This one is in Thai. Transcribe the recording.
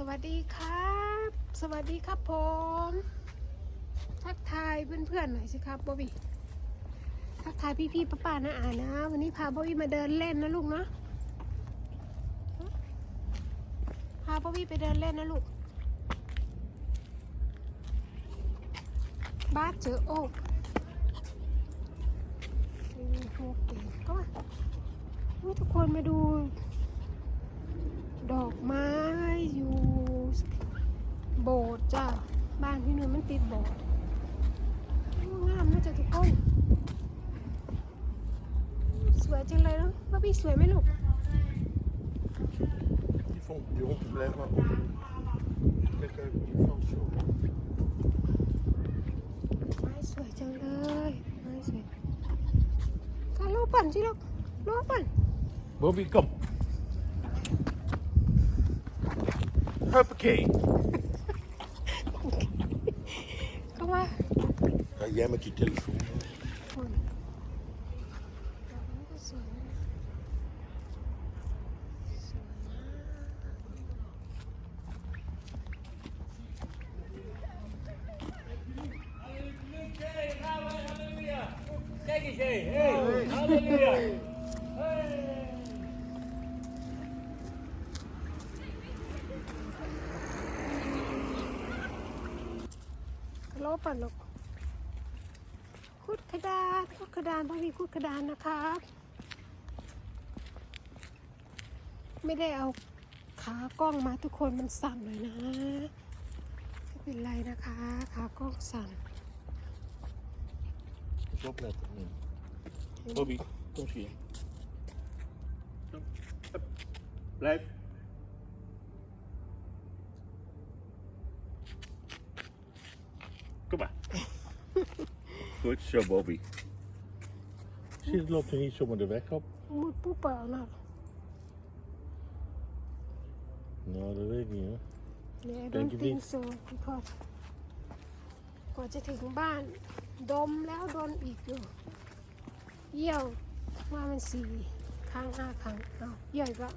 สวัสดีครับ สวัสดีครับผม ทักทายเพื่อนๆหน่อยสิครับบอบบี้ทักทายพี่ๆป้าๆนะอ่านะ วันนี้พาบอบบี้มาเดินเล่นนะลูกเนาะพาบอบบี้ไปเดินเล่นนะลูกบ้านเจอโอ๊กโอเก่งก็มาอุ๊ยทุกคนมาดูอกไม้อยู่ โบสถ์จ้าบ้านพี่นุ่นมันติดโบสถ์โอ้งามนะจ๊ะทุกคนสวยจังเลยเนาะว่าพี่สวยไหมลูก Die vond die hond blijft maar op. Kijk even die van zo. ไม้สวยจังเลยไม้สวยการโลปั่นสิลูกโลปั่น Bobby, kom. Huppakee. เข้ามา Ga jij met je telefoon? คนดอกไม้ก็สว ยนะสวยมาก Kijk eens, hé. Hey. Halleluja. โลปั่นลูกคุดกระดานคุดกระดานพ่อพี่คุดกระดานนะครับ ไม่ได้เอาขากล้องมาทุกคนมันสั่นเลยนะไม่เป็นไรนะคะ ขากล้องสั่น Pas opletten. Nee. Bobby, kom eens hier. Kom. Hup. Blijf. Kom maar. Goed zo, Bobby. Zie, het loopt er niet zomaar de weg op. มุดปุ๊บเปล่านะ Nou, dat weet ik niet, hè. เนี่ยโด Denk น je ติง niet? โซพี่พอดกว่าจะถึงบ้าน ดมแล้วโดนอีกอยู่ เยี่ยวว่ามันสี่ครั้งห้าครั้งเอาเยี่ยวอีกแล้ว